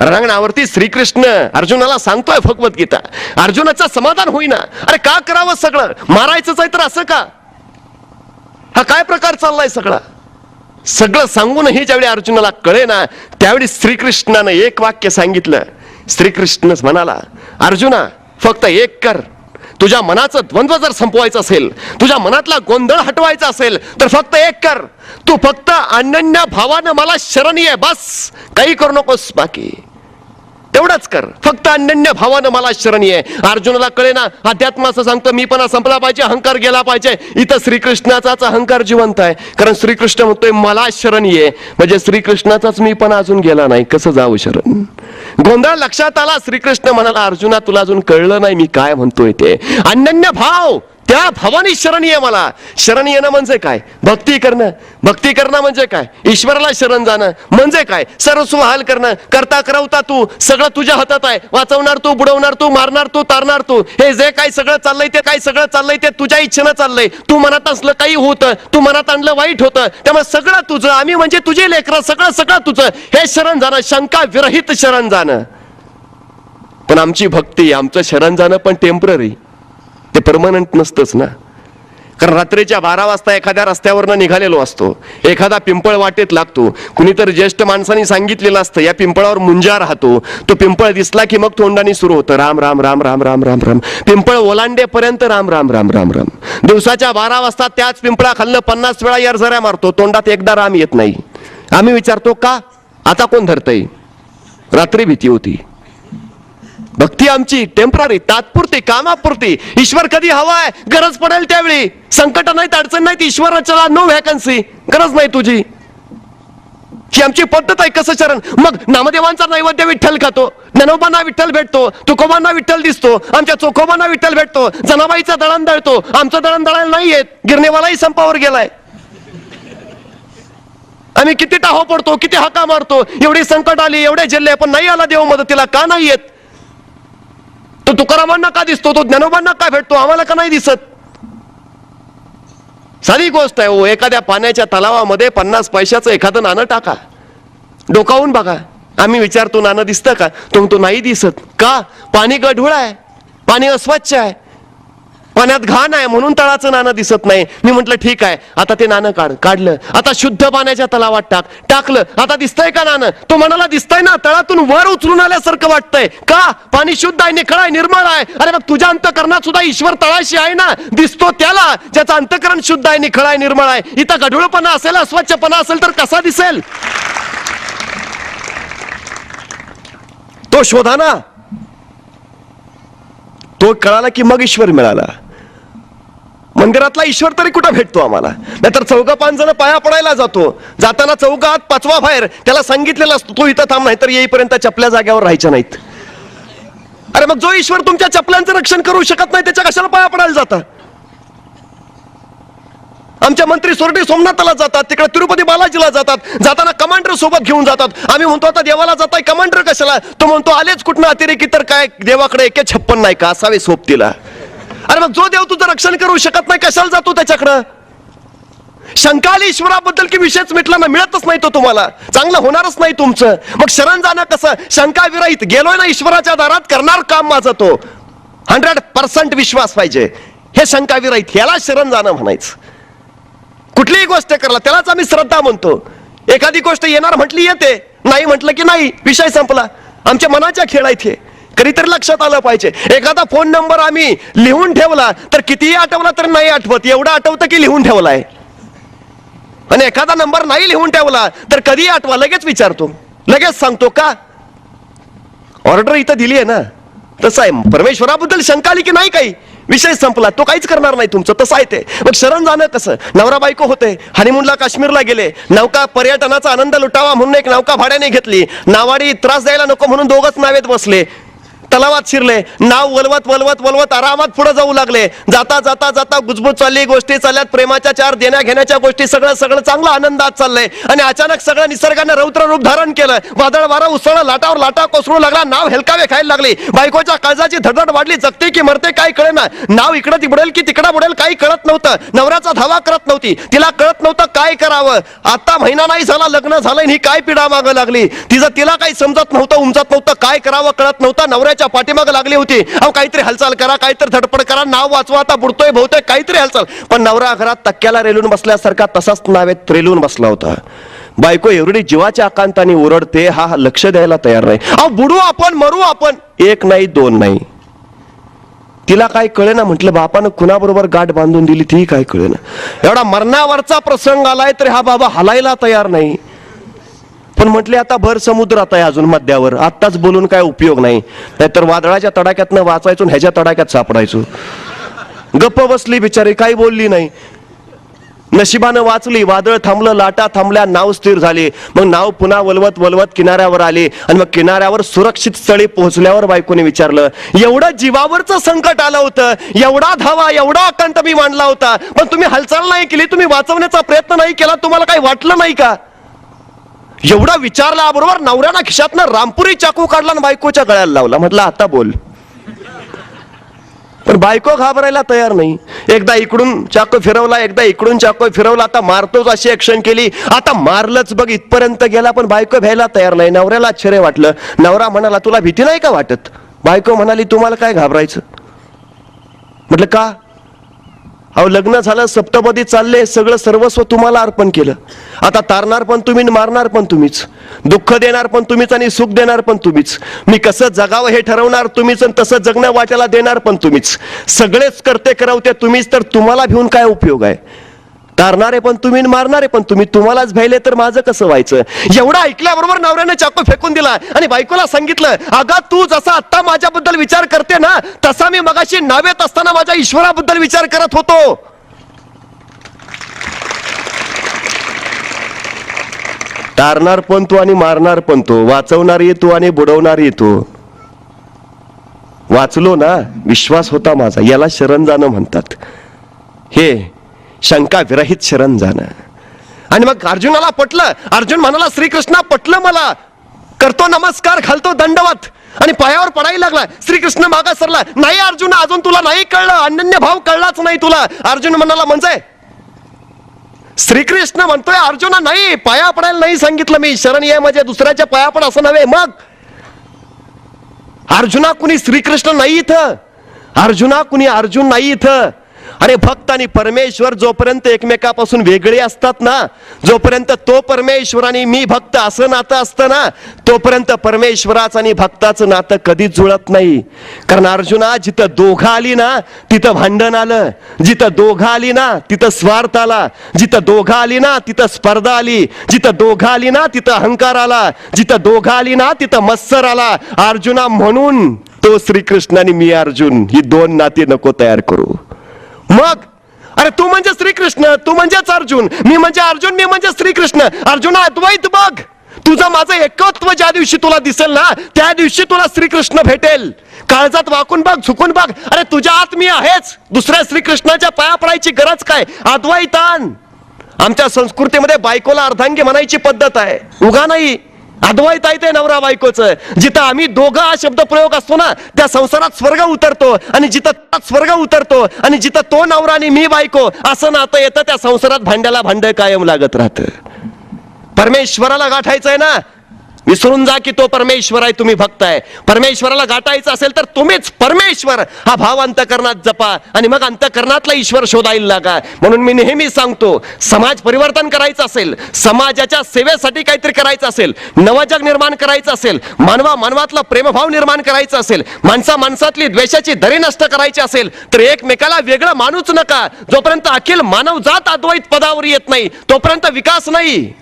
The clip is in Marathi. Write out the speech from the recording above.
रणांगणावरती श्रीकृष्ण अर्जुनाला सांगतोय भगवद्गीता. अर्जुनाचं समाधान होईना. अरे का करावं सगळं? मारायचंच आहे तर असं का? हा काय प्रकार चाललाय सगळा? सगळं सांगूनही ज्यावेळी अर्जुनाला कळे ना त्यावेळी श्रीकृष्णानं एक वाक्य सांगितलं. श्रीकृष्ण म्हणाला अर्जुना फक्त एक कर. तुझ्या मनाचं द्वंद्व जर संपवायचं असेल तुझ्या मनातला गोंधळ हटवायचा असेल तर फक्त एक कर. तू फक्त अनन्य भावानं मला शरणी आहे बस. काही करू नकोस बाकी. तेवढंच कर. फक्त अनन्य भावानं मला शरणी आहे अर्जुनाला कळे ना अध्यात्म असं सांगतं मी पण संपला पाहिजे अहंकार गेला पाहिजे. इथं श्रीकृष्णाचाच अहंकार जिवंत आहे. कारण श्रीकृष्ण म्हणतोय मला शरणी आहे म्हणजे श्रीकृष्णाचाच मी पण अजून गेला नाही. कसं जाऊ शरण? गोंधळ लक्षात आला? श्रीकृष्ण म्हणाला अर्जुना तुला अजून कळलं नाही मी काय म्हणतोय ते. अनन्य भाव त्या भावानी शरण ये मला. शरण येणं म्हणजे काय? भक्ती करणं. भक्ती करणं म्हणजे काय? ईश्वराला शरण जाणं. म्हणजे काय? सर्वस्व हाल करणं. करता करवता तू सगळं तुझ्या हातात आहे. वाचवणार तू बुडवणार तू मारणार तू तारणार तू. हे जे काय सगळं चाललंय ते काय सगळं चाललंय ते तुझ्या इच्छेनं चाललंय. तू मनात असलं काही होतं. तू मनात आणलं वाईट होतं. त्यामुळे सगळं तुझं आम्ही म्हणजे तुझे लेकरं सगळं सगळं तुझं. हे शरण जाणं शंका विरहित शरण जाणं. पण आमची भक्ती आमचं शरण जाणं पण टेंपररी ते परमनंट नसतंच ना. कारण रात्रीच्या बारा वाजता एखाद्या रस्त्यावरनं निघालेलो असतो. एखादा पिंपळ वाटेत लागतो. कुणीतरी ज्येष्ठ माणसांनी सांगितलेलं असतं या पिंपळावर मुंजा राहतो. तो पिंपळ दिसला की मग तोंडाने सुरू होतं. राम राम राम राम राम राम राम. पिंपळ ओलांडेपर्यंत राम राम राम राम राम. दिवसाच्या बारा वाजता त्याच पिंपळा खाल्लं पन्नास वेळा यारझऱ्या मारतो. तोंडात एकदा राम येत नाही. आम्ही विचारतो का? आता कोण धरतय? रात्री भीती होती. भक्ती आमची टेंपररी तात्पुरती कामापुरती. ईश्वर कधी हवाय गरज पडेल त्यावेळी. संकट नाहीत अडचण नाहीत ईश्वराच्या नो व्हॅकन्सी गरज नाही तुझी. ही आमची पद्धत आहे कसं चरण मग नामदेवांचा नैवेद्य विठ्ठल खातो. ज्ञानोबांना विठ्ठल भेटतो. तुकोबांना विठ्ठल दिसतो. आमच्या चोखोबांना विठ्ठल भेटतो. जनाबाईचा दळण दळतो. आमचं दळण दळायला नाही येत. गिरणेवालाही संपावर गेलाय. आम्ही किती टाहो पडतो किती हाका मारतो. एवढी संकट आली एवढे जिल्हे पण नाही आला देव मदतीला का नाही येत? तो तुकारामांना का दिसतो? तो ज्ञानोबांना का भेटतो? आम्हाला का नाही दिसत? साधी गोष्ट आहे हो. एखाद्या पाण्याच्या तलावामध्ये पन्नास पैशाचं एखादं नाणं टाका. डोकावून बघा. आम्ही विचारतो नाणं दिसतं का? तो म्हणतो नाही दिसत. का? पाणी गढूळ आहे. पाणी अस्वच्छ आहे. पाण्यात घाण आहे म्हणून तळाचं नाणं दिसत नाही. मी म्हटलं ठीक आहे आता ते नाणं काढ काढलं. आता शुद्ध पाण्याच्या तलावात टाक टाकलं. आता दिसतंय का नाणं? तो म्हणाला दिसतंय ना तळातून वर उचलून आल्यासारखं वाटतंय. का? पाणी शुद्ध आहे निखळ आहे निर्मळ आहे. अरे मग तुझ्या अंतकरणात सुद्धा ईश्वर तळाशी आहे ना? दिसतो त्याला ज्याचं अंतकरण शुद्ध आहे निखळ आहे निर्मळ आहे. इथं गढूळपणा असेल अस्वच्छपणा असेल तर कसा दिसेल? तो शोधा ना. तो कळाला की मग ईश्वर मिळाला. मंदिरातला ईश्वर तरी कुठं भेटतो आम्हाला? नाहीतर चौघा पाच जण पाया पडायला जातो. जाताना चौघात पाचवा बाहेर. त्याला सांगितलेलं असतो तो इथं थांब नाही तर येईपर्यंत चपल्या जाग्यावर राहायच्या नाहीत. अरे मग जो ईश्वर तुमच्या चपल्यांचं रक्षण करू शकत नाही त्याच्या कशाला पाया पडायला जाता? आमच्या मंत्री सोरटे सोमनाथला जातात तिकडे तिरुपती बालाजीला जातात जाताना कमांडर सोबत घेऊन जातात. आम्ही म्हणतो आता देवाला जाताय कमांडर कशाला? तो म्हणतो आलेच कुठनं अतिरेकी तर काय देवाकडे एके छप्पन नाही का? असावे सोबतीला. अरे मग जो देव तुझं रक्षण करू शकत नाही कशाला जातो त्याच्याकडं? शंकाली ईश्वराबद्दल की विषयच मिटला ना मिळतच नाही तो तुम्हाला. चांगलं होणारच नाही तुमचं. मग शरण जाणं कसं? शंका विरहित गेलोय ना ईश्वराच्या दारात करणार काम माझं तो. हंड्रेड पर्सेंट विश्वास पाहिजे. हे शंका विरहित ह्याला शरण जाणं म्हणायचं. कुठलीही गोष्ट करला त्यालाच आम्ही श्रद्धा म्हणतो. एखादी गोष्ट येणार म्हटली येते नाही म्हटलं की नाही विषय संपला. आमच्या मनाच्या खेळ इथे कधीतरी लक्षात आलं पाहिजे. एखादा फोन नंबर आम्ही लिहून ठेवला तर कितीही आठवला तर नाही आठवत. एवढं आठवतं की लिहून ठेवलाय. आणि एखादा नंबर नाही लिहून ठेवला तर कधी आठवा लगेच विचारतो. लगेच सांगतो का? ऑर्डर इथं दिली आहे ना. तसं आहे. परमेश्वराबद्दल शंका आली की नाही काही? विषय संपला तो काहीच करणार नाही तुमचं तसं आहे ते. मग शरण जाणं कसं? नवरा बायको होते हनीमूनला काश्मीरला गेले नौका पर्यटनाचा आनंद लुटावा म्हणून एक नौका भाड्याने घेतली. नावाडी त्रास द्यायला नको म्हणून दोघंच नावेत बसले. तलावात शिरले. नाव वलवत वलवत वलवत आरामात पुढे जाऊ लागले. जाता जाता जाता गुजबूज चालली गोष्टी चालल्यात. प्रेमाच्या चार देण्या घेण्याच्या गोष्टी सगळं सगळं चांगलं आनंदात चाललंय. आणि अचानक सगळं निसर्गाने रौद्र रूप धारण केलं. वादळ वारा उसळ लाटावर लाटा कोसळू लागला. नाव हेलकावे खायला लागली. बायकोच्या काळजाची धडधड वाढली. जगते की मरते काय कळेना नाव इकडं ती बुडेल की तिकडं बुडेल काही कळत नव्हतं. नवऱ्याचा धावा करत नव्हती. तिला कळत नव्हतं काय करावं. आता महिना नाही झाला लग्न झालं ही काय पिढा मागं लागली? तिचं तिला काही समजत नव्हतं उमजत नव्हतं. काय करावं कळत नव्हतं. नवऱ्याच्या पाठीमागं लागली होती. अहो काहीतरी हालचाल करा काहीतरी धडपड करा नाव वाचवा आता बुडतोय बहुतेक काहीतरी हालचाल. पण नवरा घरात तक्क्याला रेलून बसल्यासारखा तसाच नावेत रेलून बसला होता. बायको एवढी जीवाच्या आकांताने ओरडते हा हा लक्ष द्यायला तयार नाही. अहो बुडू आपण मरू आपण. एक नाही दोन नाही. तिला काय कळे ना म्हटलं बापानं कुणाबरोबर गाठ बांधून दिली ती काय कळे ना एवढा मरणावरचा प्रसंग आलाय तर हा बाबा हलायला तयार नाही. पण म्हटले आता भर समुद्रात आहे अजून मध्यावर. आत्ताच बोलून काय उपयोग नाही. नाहीतर वादळाच्या तडाक्यातनं वाचायचो ह्याच्या तडाक्यात सापडायचो. गप्प बसली बिचारी काही बोलली नाही. नशिबानं वाचली वादळ थांबलं लाटा थांबल्या नाव स्थिर झाली. मग नाव पुन्हा वलवत वलवत किनाऱ्यावर आली आणि मग किनाऱ्यावर सुरक्षित स्थळी पोहोचल्यावर बायकोने विचारलं एवढं जीवावरचं संकट आलं होतं. एवढा धावा एवढा आकांत मी मांडला होता. पण तुम्ही हालचाल नाही केली तुम्ही वाचवण्याचा प्रयत्न नाही केला तुम्हाला काही वाटलं नाही का? एवढा विचारला बरोबर नवऱ्यानं खिशातनं रामपुरी चाकू काढला आणि बायकोच्या गळ्याला लावला. म्हटलं आता बोल. पण बायको घाबरायला तयार नाही. एकदा इकडून चाकू फिरवला एकदा इकडून चाकू फिरवला आता मारतोच अशी ऍक्शन केली. आता मारलंच बघ इथपर्यंत गेला पण बायको भ्यायला तयार नाही. नवऱ्याला आश्चर्य वाटलं. नवरा म्हणाला तुला भीती नाही का वाटत? बायको म्हणाली तुम्हाला काय घाबरायचं? म्हटलं का? अहो लग्न झालं सप्तपदी चालले सगळं सर्वस्व तुम्हाला अर्पण केलं. आता तारणार पण तुम्ही मारणार पण तुम्हीच. दुःख देणार पण तुम्हीच आणि सुख देणार पण तुम्हीच. मी कसं जगावं हे ठरवणार तुम्हीच आणि तसं जगण्या वाट्याला देणार पण तुम्हीच. सगळेच करते करवते तुम्हीच तर तुम्हाला भिवून काय उपयोग आहे? तारणारे पण तुम्ही मारणारे पण तुम्ही तुम्हालाच भ्यायले तर माझं कसं व्हायचं? एवढं ऐकल्याबरोबर नवऱ्याने चाकू फेकून दिला आणि बायकोला सांगितलं अगा तू जसा आत्ता माझ्याबद्दल विचार करते ना तसा मी मगाशी नावेत असताना माझ्या ईश्वराबद्दल विचार करत होतो. तारणार पण तू आणि मारणार पण तो वाचवणार तू आणि बुडवणार तू. वाचलो ना विश्वास होता माझा याला शरण जाणं म्हणतात. हे शंका विरहित शरण जाणं आणि मग अर्जुनाला पटलं अर्जुन म्हणाला श्रीकृष्णा पटलं मला. करतो नमस्कार घालतो दंडवत. आणि पायावर पडायला लागला. श्रीकृष्ण मागा सरला नाही अर्जुन अजून तुला नाही कळलं. अनन्य भाव कळलाच नाही तुला. अर्जुन म्हणाला म्हणजे? श्रीकृष्ण म्हणतोय अर्जुना नाही. पाया पडायला नाही सांगितलं मी. शरण ये म्हणजे दुसऱ्याच्या पाया पड असं नव्हे. मग? अर्जुना कुणी श्रीकृष्ण नाही इथं? अर्जुना कुणी अर्जुन नाही इथं? अरे भक्त आणि परमेश्वर जोपर्यंत एकमेकापासून वेगळे असतात ना जोपर्यंत तो परमेश्वर आणि मी भक्त असं नातं असतं ना तोपर्यंत परमेश्वराचं आणि भक्ताचं नातं कधीच जुळत नाही. कारण अर्जुना जिथं दोघं आली ना तिथं भांडण आलं. जिथं दोघं आली ना तिथं स्वार्थ आला. जिथं दोघं आली ना तिथं स्पर्धा आली. जिथं दोघं आली ना तिथं अहंकार आला. जिथं दोघं आली ना तिथं मत्सर आला. अर्जुना म्हणून तो श्रीकृष्ण आणि मी अर्जुन ही दोन नाती नको तयार करू. मग? अरे तू म्हणजे श्रीकृष्ण तू म्हणजेच अर्जुन मी म्हणजे अर्जुन मी म्हणजे श्रीकृष्ण. अर्जुन अद्वैत बघ. तुझं माझं एकत्व ज्या दिवशी तुला दिसेल ना त्या दिवशी तुला श्रीकृष्ण भेटेल. काळजात वाकून बघ झुकून बघ. अरे तुझ्या आत मी आहेच. दुसऱ्या श्रीकृष्णाच्या पाया पडायची गरज काय? अद्वैतान. आमच्या संस्कृतीमध्ये बायकोला अर्धांगी म्हणायची पद्धत आहे. उगा नाही. अद्वैत आहे ते नवरा बायकोचं. जिथं आम्ही दोघं हा शब्द प्रयोग असतो ना त्या संसारात स्वर्ग उतरतो आणि जिथं स्वर्ग उतरतो आणि जिथं तो नवरा आणि मी बायको असं नातं येतं त्या संसारात भांड्याला भांड कायम लागत राहतं. परमेश्वराला गाठायचंय ना विसरून जा की तो परमेश्वर आहे तुम्ही भक्त आहे. परमेश्वराला गाठायचं असेल तर तुम्हीच परमेश्वर. हा भाव अंतकरणात जपा आणि मग अंतकरणातला ईश्वर शोधायला लागा. म्हणून मी नेहमी सांगतो समाज परिवर्तन करायचं असेल समाजाच्या सेवेसाठी काहीतरी करायचं असेल नवजग निर्माण करायचं असेल मानवा मानवातला प्रेमभाव निर्माण करायचा असेल माणसा माणसातली द्वेषाची दरी नष्ट करायची असेल तर एकमेकाला वेगळं मानूच नका. जोपर्यंत अखिल मानव जात अद्वैत पदावर येत नाही तोपर्यंत विकास नाही.